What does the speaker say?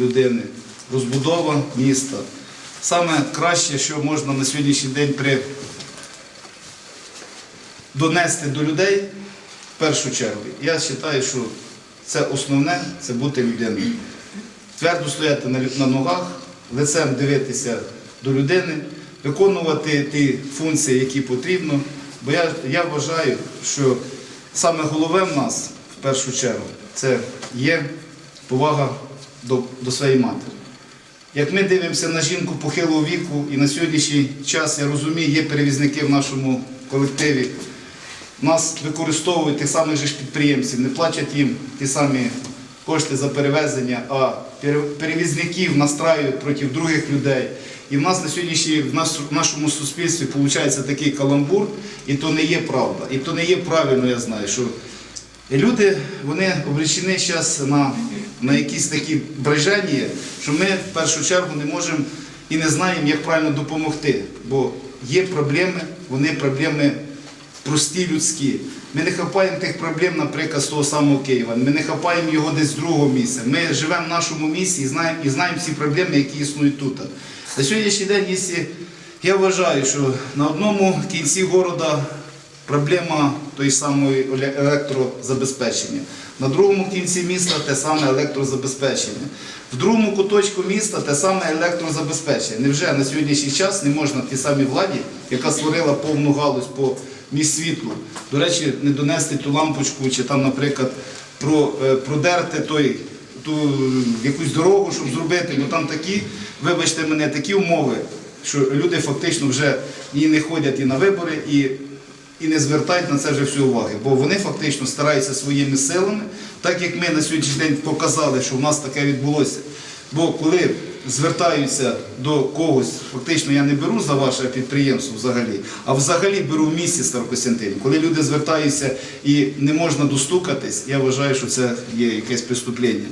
людини, розбудова міста. Саме краще, що можна на сьогоднішній день при... донести до людей в першу чергу. Я вважаю, що це основне це бути людиною. Твердо стояти на, ногах, лицем дивитися до людини, виконувати ті функції, які потрібно. Бо я, я вважаю, що саме головне в нас в першу чергу це є повага до, до своєї матері. Як ми дивимося на жінку похилого віку, і на сьогоднішній час я розумію, є перевізники в нашому колективі, нас використовують тих самих же ж підприємців, не платять їм ті самі кошти за перевезення, а перевізників настраюють проти других людей. І в нас на сьогоднішній в нашому суспільстві виходить такий каламбур, і то не є правда. І то не є правильно, я знаю, що люди вони обречені зараз на, на якісь такі бреження, що ми в першу чергу не можемо і не знаємо, як правильно допомогти. Бо є проблеми, вони проблеми прості людські. Ми не хапаємо тих проблем, наприклад, з того самого Києва. Ми не хапаємо його десь з другого місця. Ми живемо в нашому місті і знаємо, і знаємо всі проблеми, які існують тут. На сьогоднішній день, якщо я вважаю, що на одному кінці города проблема той самої електрозабезпечення. На другому кінці міста те саме електрозабезпечення. В другому куточку міста те саме електрозабезпечення. Невже на сьогоднішній час не можна тій самій владі, яка створила повну галузь по міськсвітлу, до речі, не донести ту лампочку чи там, наприклад, е, продерти той, ту якусь дорогу, щоб зробити, бо там такі, вибачте мене, такі умови, що люди фактично вже і не ходять і на вибори, і і не звертають на це вже всю уваги, бо вони фактично стараються своїми силами, так як ми на сьогоднішній день показали, що в нас таке відбулося. Бо коли звертаються до когось, фактично я не беру за ваше підприємство взагалі, а взагалі беру в місті Старокостянтин. Коли люди звертаються і не можна достукатись, я вважаю, що це є якесь преступлення.